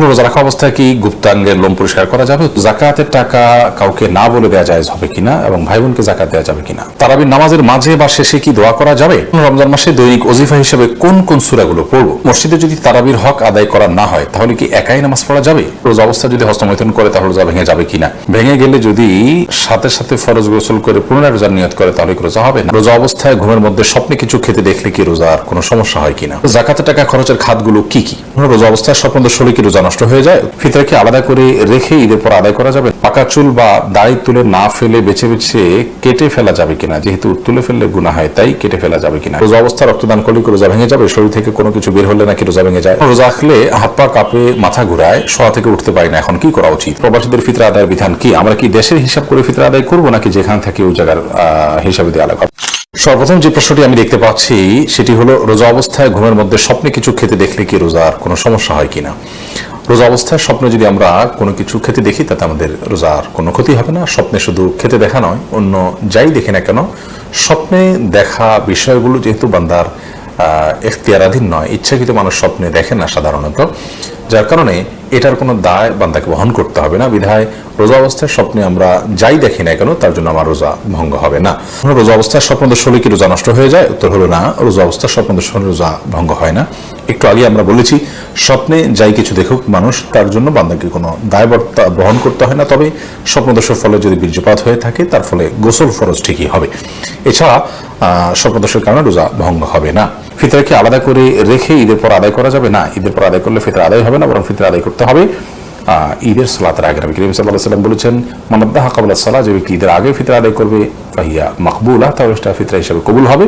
রোজা রাখা অবস্থায় কি গুপ্তাঙ্গের লোম পরিষ্কার করা যাবে? জাকাতের টাকা কাউকে না বলে দেওয়া যায় হবে কিনা এবং ভাই বোনকে জাকাত দেওয়া যাবে কিনা? তারাবির নামাজের মাঝে বা শেষে কি দোয়া করা যাবে? রমজান মাসে দৈনিক ওজিফা হিসেবে কোন কোন সুরাগুলো পড়ব? মসজিদে যদি তারাবির হক আদায় করা না হয়, তাহলে কি একাই নামাজ পড়া যাবে? রোজা অবস্থা যদি হস্তমৈথন করে, তাহলে রোজা ভেঙে যাবে কিনা? ভেঙে গেলে যদি সাথে সাথে ফরজ গোসল করে পুনরায় রোজার নিয়ত করে, তাহলে রোজা হবে না? রোজা অবস্থায় ঘুমের মধ্যে স্বপ্নে কিছু খেতে দেখলে কি রোজার কোনো সমস্যা হয় কিনা? জাকাতের টাকা খরচের খাতগুলো কি কি? রোজা অবস্থায় স্বপ্ন দর্শলে কি রোজা নষ্ট হয়ে যায়। ফিতরা কি আলাদা করে রেখে ঈদের পর আদায় করা যাবে। পাকা চুল বা দাড়ি তুলে না ফেলে বেছে বেছে কেটে ফেলা যাবে কিনা, যেহেতু তুলে ফেললে গুণা হয়, তাই কেটে ফেলা যাবে কিনা। রোজা অবস্থা, রক্তদান করলে রোজা ভেঙে যাবে? শরীর থেকে কোনো কিছু বের হলে নাকি রোজা ভেঙে যায়? রোজা রাখলে হাত পা কাঁপে, মাথা ঘুরায়, শোয়া থেকে উঠতে পারি না। এখন কি করা উচিত? প্রবাসীদের ফিতরা আদায়ের বিধান কি? আমরা কি দেশের হিসাব করে ফিতরা আদায় করব নাকি যেখান থেকে ওই জায়গার হিসাবে দিয়ে আলাদা সর্বপ্রথম যে প্রশ্নটি আমি দেখতে পাচ্ছি, সেটি হলো, রোজা অবস্থায় ঘুমের মধ্যে স্বপ্নে কিছু খেতে দেখলে কি রোজার কোনো সমস্যা হয় কিনা? রোজা অবস্থায় স্বপ্নে যদি আমরা কোনো কিছু খেতে দেখি, তাতে আমাদের রোজার কোনো ক্ষতি হবে না। স্বপ্নে শুধু খেতে দেখা নয়, অন্য যাই দেখি না কেন, স্বপ্নে দেখা বিষয়গুলো যেহেতু বান্দার এখতিয়ারাধীন নয়, ইচ্ছাকৃত মানুষ স্বপ্নে দেখে না সাধারণত। যার কারণে এটার কোনো দায় বান্দাকে বহন করতে হবে না। বিধায় রোজা অবস্থায় স্বপ্নে আমরা যাই দেখি না কেন, তার জন্য আমার রোজা ভঙ্গ হবে না। রোজা অবস্থায় স্বপ্ন দর্শনে কি রোজা নষ্ট হয়ে যায়? উত্তর হলো না, রোজা অবস্থায় স্বপ্ন দর্শনে রোজা ভঙ্গ হয় না। একটু আগে আমরা বলেছি স্বপ্নে যাই কিছু দেখুক মানুষ তার জন্য বান্দাকে কোনো দায়বর্তা বহন করতে হয় না। তবে স্বপ্নদোষের ফলে যদি বীর্যপাত হয়ে থাকে তার ফলে গোসল ফরজ ঠিকই হবে। এছাড়া আহ, স্বপ্নদোষের কারণে রোজা ভঙ্গ হবে না। ফিতরাকে আলাদা করে রেখে ঈদের পর আদায় করা যাবে না। ঈদের পর আদায় করলে ফিতরা আদায় হবে না বরং ফিতরা আদায় করতে হবে। ঈদের সালাতের আগে নবী করিম সাল্লাহ সাল্লাম বলেছেন মানবদাহ কাবুল্লা সাল্লাহ যে ব্যক্তি ঈদের আগে ফিতরা আদায় করবে, ফাহিয়া মাকবুলা তাহলে সেটা ফিতরা হিসাবে কবুল হবে।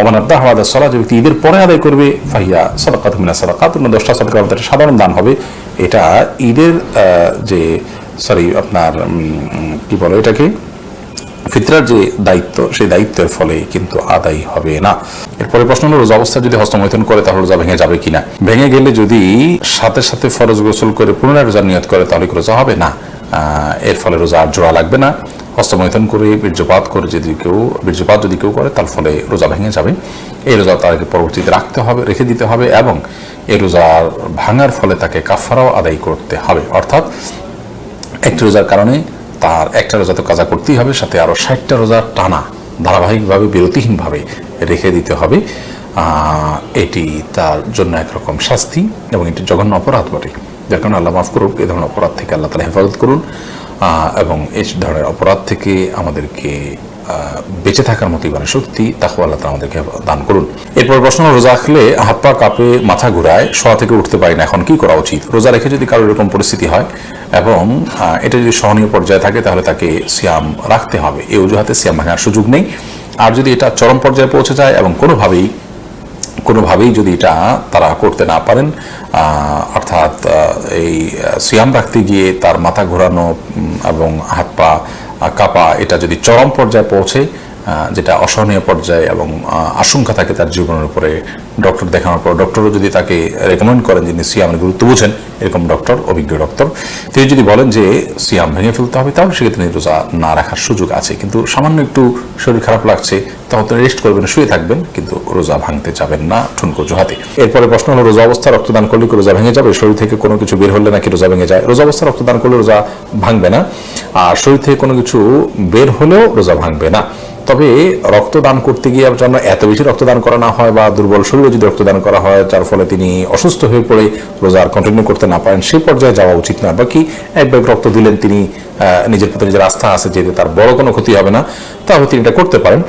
অমানাদ্দাহ আদা সালাহ যে ব্যক্তি ঈদের পরে আদায় করবে, ফাহিয়া সদাকাত মিনা সদাকাত, অন্য দশটা মধ্যে একটা সাধারণ দান হবে। এটা ঈদের যে, সরি, আপনার কি বলো এটাকে? ফিতরার যে দায়িত্ব, সেই দায়িত্বের ফলে কিন্তু আদায় হবে না। এরপরে প্রশ্ন হলো, রোজা অবস্থা যদি হস্তমৈথন করে, তাহলে রোজা ভেঙে যাবে কিনা? ভেঙে গেলে যদি সাথে সাথে ফরজ গোসল করে পুনরায় রোজা নিয়ত করে, তাহলে রোজা হবে না? এর ফলে রোজা আর জোড়া লাগবে না। হস্তমৈথন করে, বীর্যপাত করে যদি কেউ, বীর্যপাত যদি কেউ করে, তার ফলে রোজা ভেঙে যাবে। এই রোজা তাকে পরবর্তীতে রাখতে হবে, রেখে দিতে হবে এবং এই রোজার ভাঙার ফলে তাকে কাফারাও আদায় করতে হবে। অর্থাৎ একটি রোজার কারণে তার একটা রোজা তো কাজা করতেই হবে, সাথে আরও ষাটটা রোজা টানা, ধারাবাহিকভাবে, বিরতিহীনভাবে রেখে দিতে হবে। এটি তার জন্য একরকম শাস্তি এবং এটি জঘন্য অপরাধ বটে। যার কারণে আল্লাহ মাফ করুক, এ ধরনের অপরাধ থেকে আল্লাহ তালা হেফাজত করুন। এবং এই ধরনের অপরাধ থেকে আমাদেরকে বেঁচে থাকার মতো মানে শক্তি তাকে আল্লাহ আমাদেরকে দান করুন। এরপর প্রশ্ন, রোজা রাখলে হাত পা কাঁপে, মাথা ঘুরায়, শোয়া থেকে উঠতে পারি না, এখন কি করা উচিত? রোজা রেখে যদি কারও এরকম পরিস্থিতি হয় এবং এটা যদি সহনীয় পর্যায়ে থাকে তাহলে তাকে সিয়াম রাখতে হবে। এই অজুহাতে সিয়াম ভাঙার সুযোগ নেই। আর যদি এটা চরম পর্যায়ে পৌঁছে যায় এবং কোনোভাবেই কোনোভাবেই যদি এটা তারা করতে না পারেন অর্থাৎ এই সিয়াম রাখতে গিয়ে তার মাথা ঘোরানো এবং হাত পা কাঁপা এটা যদি চরম পর্যায়ে পৌঁছে যেটা অসহনীয় পর্যায়ে এবং আশঙ্কা থাকে তার জীবনের উপরে, ডক্টর দেখানোর পর, ডক্টরও যদি তাকে রেকমেন্ড করেন যিনি সিয়ামের গুরুত্ব বুঝেন, এরকম ডক্টর, অভিজ্ঞ ডক্টর, তিনি যদি বলেন যে সিয়াম ভেঙে ফেলতে হবে, তাহলে সেক্ষেত্রে রোজা না রাখার সুযোগ আছে। কিন্তু সামান্য একটু শরীর খারাপ লাগছে, তখন তিনি রেস্ট করবেন, শুয়ে থাকবেন, কিন্তু রোজা ভাঙতে যাবেন না, ঠুনকো জোহাতে। এরপরে প্রশ্ন হলো, রোজা অবস্থা রক্তদান করলে কি রোজা ভেঙে যাবে? শরীর থেকে কোনো কিছু বের হলে নাকি রোজা ভেঙে যায়? রোজা অবস্থা রক্তদান করলে রোজা ভাঙবে না। আর শরীর থেকে কোনো কিছু বের হলেও রোজা ভাঙবে না। তবে রক্তদান করতে গিয়ে যেন এত বেশি রক্তদান করা না হয় বা দুর্বল শরীরে যদি রক্তদান করা হয়, যার ফলে তিনি অসুস্থ হয়ে পড়ে রোজার কন্টিনিউ করতে না পারেন সেই পর্যায়ে যাওয়া উচিত না। বাকি এক ব্যাগ রক্ত দিলেন তিনি নিজের প্রতি নিজের আস্থা আছে যে তার বড় কোনো ক্ষতি হবে না, তাহলে তিনি এটা করতে পারেন।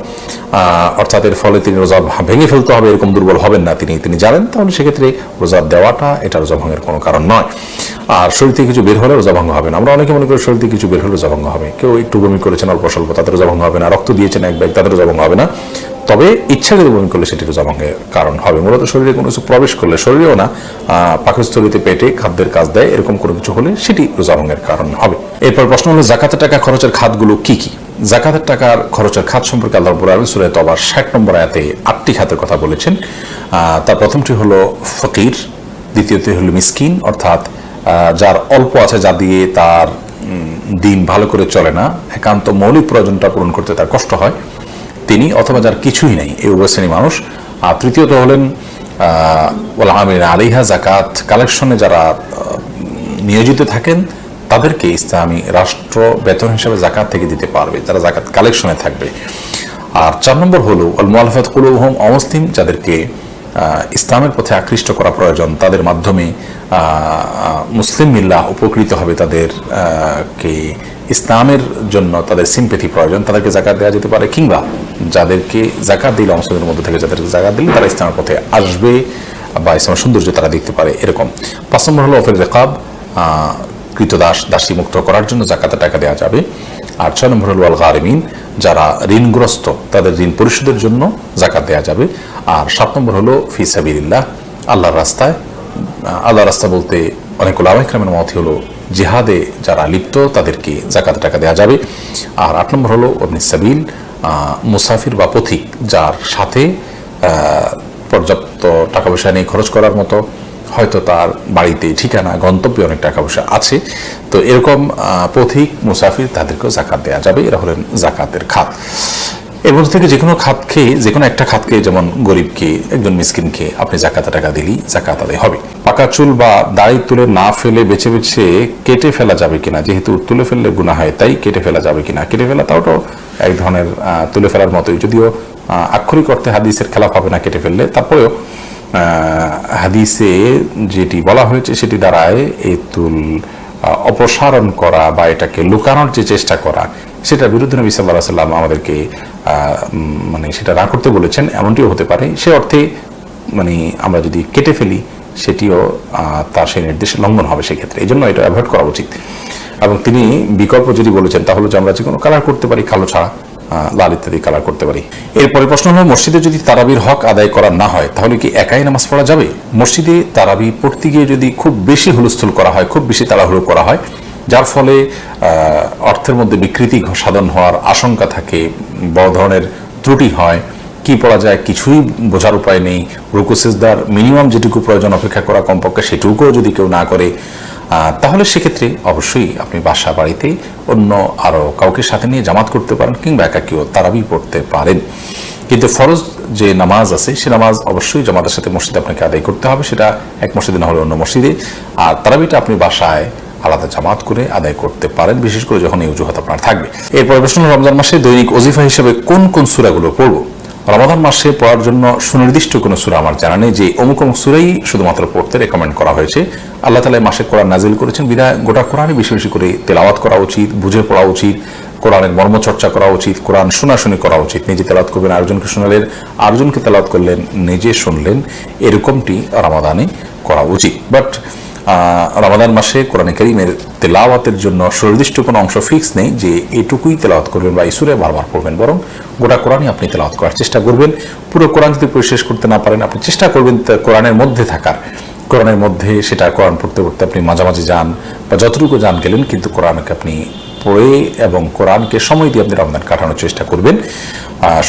অর্থাৎ এর ফলে তিনি রোজা ভেঙে ফেলতে হবে, এরকম দুর্বল হবেন না তিনি তিনি জানেন, তাহলে সেক্ষেত্রে রোজা দেওয়াটা এটা রোজা ভঙ্গের কোনো কারণ নয়। আর শরীর থেকে কিছু বের হলে রোজা ভঙ্গ হবে না। আমরা অনেকে মনে করি শরীর থেকে কিছু বের হলে রোজা ভঙ্গ হবে। কেউ একটু বমি করেছেন, অল্প স্বল্প তাদের রোজা ভঙ্গ হবে না। রক্ত দিয়েছেন এক ব্যাগ তাদের রোজা ভঙ্গ হবে না। তবে ইচ্ছাকৃত বমি করলে সেটি রোজা ভঙ্গের কারণ হবে। মূলত শরীরে কোনো কিছু প্রবেশ করলে শরীরেও না পাকস্থলিতে পেটে খাদ্যের কাজ দেয়, এরকম কোনো কিছু হলে সেটি রোজা ভঙ্গের কারণ হবে। এরপর প্রশ্ন হলো, জাকাতের টাকা খরচের খাতগুলো কি কি? জাকাতের টাকার খরচের খাত সম্পর্কে আল্লাহ রব্বুল আলামিন সূরা তবার 60 নম্বর আয়াতে আটটি খাতের কথা বলেছেন। তার প্রথমটি হলো ফকির, দ্বিতীয়টি হলো মিসকিন, অর্থাৎ যার অল্প আছে যা দিয়ে তার দিন ভালো করে চলে না। একান্ত মৌলিক প্রয়োজনটা পূরণ করতে তার কষ্ট হয়। তিনি অথবা যার কিছুই নেই এই উভয় মানুষ। আর তৃতীয়ত হলেন আমিন আলিহা জাকাত কালেকশনে যারা নিয়োজিত থাকেন তাদেরকে ইসলামী রাষ্ট্র বেতন হিসাবে জাকাত থেকে দিতে পারবে। তারা জাকাত কালেকশনে থাকবে। আর চার নম্বর হলো আল মুআলাফাত কুলুবহুম অমুসলিম যাদেরকে ইসলামের পথে আকৃষ্ট করা প্রয়োজন তাদের মাধ্যমে মুসলিম মিল্লা উপকৃত হবে তাদের আহ, কে ইসলামের জন্য তাদের সিম্পেথি প্রয়োজন, তাদেরকে জাকাত দেওয়া যেতে পারে, কিংবা যাদেরকে জাকাত দিলে অমুসলিমের মধ্যে থেকে যাদেরকে জাকাত দিলে তারা ইসলামের পথে আসবে বা ইসলামের সৌন্দর্য তারা দেখতে পারে, এরকম। পাঁচ নম্বর হলো অফের রেকাব কৃতদাস, দাসী মুক্ত করার জন্য জাকাতের টাকা দেওয়া যাবে। আর ছয় নম্বর হল আল গারিমিন যারা ঋণগ্রস্ত, তাদের ঋণ পরিশোধের জন্য জাকাত দেওয়া যাবে। আর সাত নম্বর হলো ফি সাবিল্লাহ আল্লাহর রাস্তায়, আল্লাহর রাস্তা বলতে অনেক ওলামাইকরামের মত হলো জিহাদে যারা লিপ্ত, তাদেরকে জাকাত টাকা দেওয়া যাবে। আর আট নম্বর হলো অবনি সাবিল মুসাফির বা পথিক যার সাথে পর্যাপ্ত টাকা পয়সা নিয়ে খরচ করার মতো, হয়তো তার বাড়িতে ঠিকানা, গন্তব্যে অনেক টাকা পয়সা আছে। তো এরকম পথিক, মুসাফির তাদেরকেও জাকাত দেওয়া যাবে। এরা হলেন জাকাতের খাত। এর থেকে যে কোনো খাত খেয়ে যে কোনো একটা খাত খেয়ে, যেমন গরিবকে একজন মিসকিনকে আপনি জাকাত টাকা দিলেই জাকাত আদায় হবে। পাকা চুল বা দাড়ি তুলে না ফেলে, বেছে বেছে কেটে ফেলা যাবে কিনা, যেহেতু তুলে ফেললে গুণা হয়, তাই কেটে ফেলা যাবে কিনা। কেটে ফেলা তো এক ধরনের তুলে ফেলার মতোই। যদিও আক্ষরিক অর্থে হাদিসের খেলাফ হবে না কেটে ফেললে, তারপরেও হাদিসে যেটি বলা হয়েছে, সেটি দ্বারায় এই তুল অপসারণ করা বা এটাকে লুকানোর যে চেষ্টা করা, সেটার বিরুদ্ধে নবী সাল্লাহ সাল্লাম আমাদেরকে মানে সেটা না করতে বলেছেন, এমনটিও হতে পারে। সে অর্থে মানে আমরা যদি কেটে ফেলি, সেটিও তার সেই নির্দেশ লঙ্ঘন হবে সেক্ষেত্রে। এই জন্য এটা অ্যাভয়েড করা উচিত। এবং তিনি বিকল্প যদি বলেছেন, তাহলে যে আমরা যে কোনো কালার করতে পারি, কালো ছাড়া লাল ইত্যাদি কালার করতে পারি। এরপরে প্রশ্ন হলো, মসজিদে যদি তারাবির হক আদায় করা না হয়, তাহলে কি একাই নামাজ পড়া যাবে? মসজিদে তারাবি পড়তে গিয়ে যদি খুব বেশি হুলস্থুল করা হয়, খুব বেশি তাড়াহুড়ো করা হয়, যার ফলে অর্থের মধ্যে বিকৃতি সাধন হওয়ার আশঙ্কা থাকে, বড় ধরনের ত্রুটি হয়, কি পড়া যায় কিছুই বোঝার উপায় নেই। রুকুসেসদার মিনিমাম যেটুকু প্রয়োজন অপেক্ষা করা কমপক্ষে সেটুকুও যদি কেউ না করে তাহলে সেক্ষেত্রে অবশ্যই আপনি বাসা বাড়িতে অন্য আরও কাউকে সাথে নিয়ে জামাত করতে পারেন কিংবা একাকিও তারাবি পড়তে পারেন। কিন্তু ফরজ যে নামাজ আছে, সে নামাজ অবশ্যই জামাতের সাথে মসজিদে আপনাকে আদায় করতে হবে, সেটা এক মসজিদে না হলে অন্য মসজিদে। আর তারাবিটা আপনি বাসায় আলাদা জামাত করে আদায় করতে পারেন, বিশেষ করে যখন এই অজুহাত আপনার থাকবে। এরপরে প্রশ্ন, রমজান মাসে দৈনিক অজিফা হিসেবে কোন কোন সুরাগুলো পড়ব? রমাদান মাসে পড়ার জন্য সুনির্দিষ্ট কোনো সুরা আমার জানা নেই, যে অমুক অমুক সুরাই শুধুমাত্র পড়তে রেকমেন্ড করা হয়েছে। আল্লাহ তালা মাসে কোরআন নাজিল করেছেন বিদায় গোটা কোরআনে বেশি বেশি করে তেলাওয়াত করা উচিত, বুঝে পড়া উচিত, কোরআনের মর্মচর্চা করা উচিত, কোরআন শোনাশুনি করা উচিত, নিজে তেলাওয়াত করবেন, আরেকজনকে শোনালেন, আরেকজনকে তেলাওয়াত করলেন, নিজে শুনলেন, এরকমটি রমাদানে করা উচিত। বাট রমাদান মাসে কোরআনে করিমের তেলাওয়াতের জন্য সুনির্দিষ্ট কোনো অংশ ফিক্স নেই যে এটুকুই তেলাওয়াত করবেন বা ইসুরে বারবার পড়বেন। বরং গোটা কোরআনই আপনি তেলাওয়াত করার চেষ্টা করবেন। পুরো কোরআন যদি পরিশেষ করতে না পারেন, আপনি চেষ্টা করবেন কোরআনের মধ্যে থাকার। কোরআনের মধ্যে সেটা কোরআন পড়তে পড়তে আপনি মাঝামাঝি যান বা যতটুকু যান গেলেন, কিন্তু কোরআনকে আপনি পড়ে এবং কোরআনকে সময় দিয়ে আপনি রমজান কাটানোর চেষ্টা করবেন।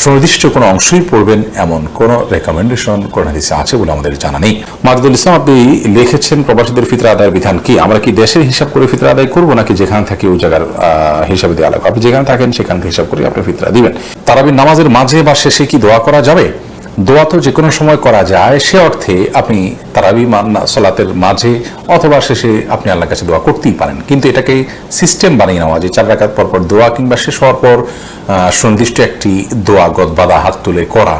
সুনির্দিষ্ট কোনো অংশই পড়বেন, এমন কোনো রেকমেন্ডেশন কোরআন হাদিসে আছে বলে আমাদের জানা নেই। মাদুল ইসলাম, আপনি লিখেছেন প্রবাসীদের ফিতরা আদায়ের বিধান কি? আমরা কি দেশের হিসাব করে ফিতরা আদায় করব নাকি যেখানে থাকি ওই জায়গার হিসাবে দেওয়া লাগবে? আপনি যেখানে থাকেন সেখান থেকে হিসাব করে আপনি ফিতরা দিবেন। তারাবির নামাজের মাঝে বা শেষে কি দোয়া করা যাবে? দোয়া তো যে কোনো সময় করা যায়, সে অর্থে আপনি তারাবি সলাতের মাঝে অথবা শেষে আপনি আল্লাহর কাছে দোয়া করতেই পারেন। কিন্তু এটাকে সিস্টেম বানিয়ে নেওয়া, যে চার রাখার পর পর দোয়া কিংবা শেষ হওয়ার পর সুনির্দিষ্ট একটি দোয়া গদ বাদা হাত তুলে করা,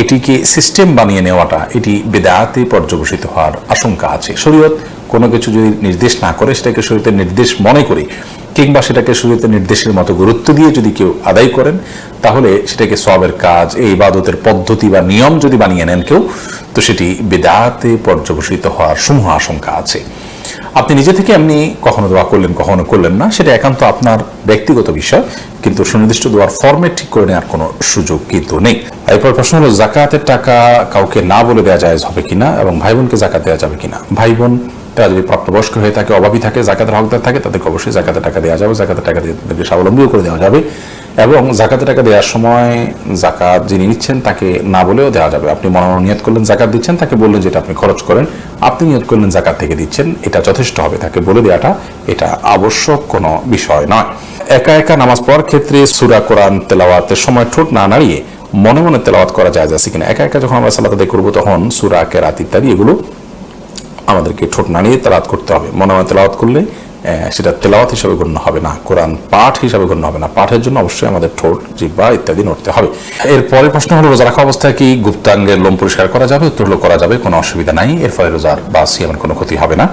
এটিকে সিস্টেম বানিয়ে নেওয়াটা, এটি বেদায়াতে পর্যবসিত হওয়ার আশঙ্কা আছে। শরীয়ত কোনো কিছু যদি নির্দেশ না করে, সেটাকে শরীয়তের নির্দেশ মনে করে কিংবা সেটাকে শরীয়তের নির্দেশের মতো গুরুত্ব দিয়ে যদি কেউ আদায় করেন, তাহলে সেটাকে সবের কাজ, এই ইবাদতের পদ্ধতি বা নিয়ম যদি বানিয়ে নেন কেউ, তো সেটি বেদাতে পর্যবসিত হওয়ার সমূহ আশঙ্কা আছে। আপনি নিজে থেকে এমনি কখনো দোয়া করলেন, কখনো করলেন না, সেটা একান্ত আপনার ব্যক্তিগত বিষয়, কিন্তু সুনির্দিষ্ট দোয়ার ফর্মেট ঠিক করে নেওয়ার কোনো সুযোগ কিন্তু নেই। এরপর প্রশ্ন হলো, জাকাতের টাকা কাউকে না বলে দেওয়া যায় হবে কিনা এবং ভাই বোনকে জাকাত দেওয়া যাবে কিনা? ভাই বোন তারা যদি প্রাপ্তবয়স্ক হয়ে থাকে, অভাবী থাকে, জাকাতের হকদার থাকে, তাদেরকে অবশ্যই জাকাতের টাকা দেওয়া যাবে, জাকাতের টাকা দিয়ে তাদেরকে স্বাবলম্বীও করে দেওয়া যাবে এবং জাকাতের টাকা দেওয়ার সময় জাকাত যিনি নিচ্ছেন তাকে না বলেও দেওয়া যাবে। আপনি মনোনয়ন নিয়ত করলেন, জাকাত দিচ্ছেন, তাকে বললেন যেটা আপনি খরচ করেন, আপনি নিয়ত করলেন, জাকাত থেকে দিচ্ছেন, এটা যথেষ্ট হবে, তাকে বলে দেওয়াটা এটা আবশ্যক কোনো বিষয় নয়। একা একা নামাজ পড়ার ক্ষেত্রে সুরা, কোরআন, তেলাওয়াতের সময় ঠোঁট না নাড়িয়ে মনে মনে তেলাওয়াত করা যায় আছে কিনা? একা একা যখন আমরা সালাত করব, তখন সুরা, কেরাত ইত্যাদি এগুলো আমাদেরকে ঠোঁট নাড়িয়ে তেলাওয়াত করতে হবে। মনে মনে তেলাওয়াত করলে সেটা তেলাওয়াত হিসাবে গণ্য হবে না, কোরআন পাঠ হিসাবে গণ্য হবে না। পাঠের জন্য অবশ্যই আমাদের ঠোঁট জিব্বা ইত্যাদি নড়তে হবে। এর পরের প্রশ্ন হলো, রোজা রাখা অবস্থায় কি গুপ্তাঙ্গের লোম পরিষ্কার করা যাবে উত্তর করা যাবে? কোনো অসুবিধা নাই। এর ফলে রোজার বা সিয়ামের কোনো ক্ষতি হবে না।